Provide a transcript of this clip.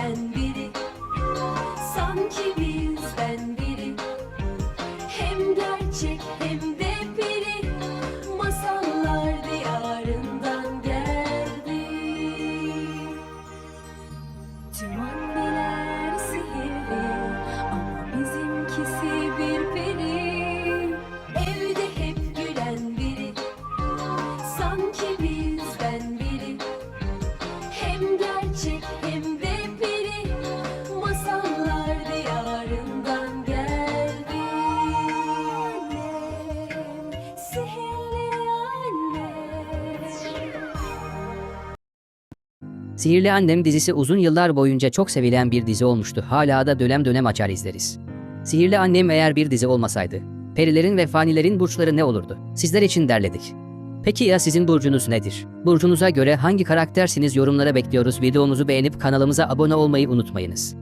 gülen biri. Sanki bizden biri. Hem gerçek hem de peri. Masallar diyarından geldi. Tüm anneler sihirli Ama bizimkisi bir peri. Evde hep gülen biri. Sanki bizden Sihirli Annem dizisi uzun yıllar boyunca çok sevilen bir dizi olmuştu. Hala da dönem dönem açar izleriz. Sihirli Annem eğer bir dizi olmasaydı, perilerin ve fanilerin burçları ne olurdu? Sizler için derledik. Peki ya sizin burcunuz nedir? Burcunuza göre hangi karaktersiniz yorumlara bekliyoruz. Videomuzu beğenip kanalımıza abone olmayı unutmayınız.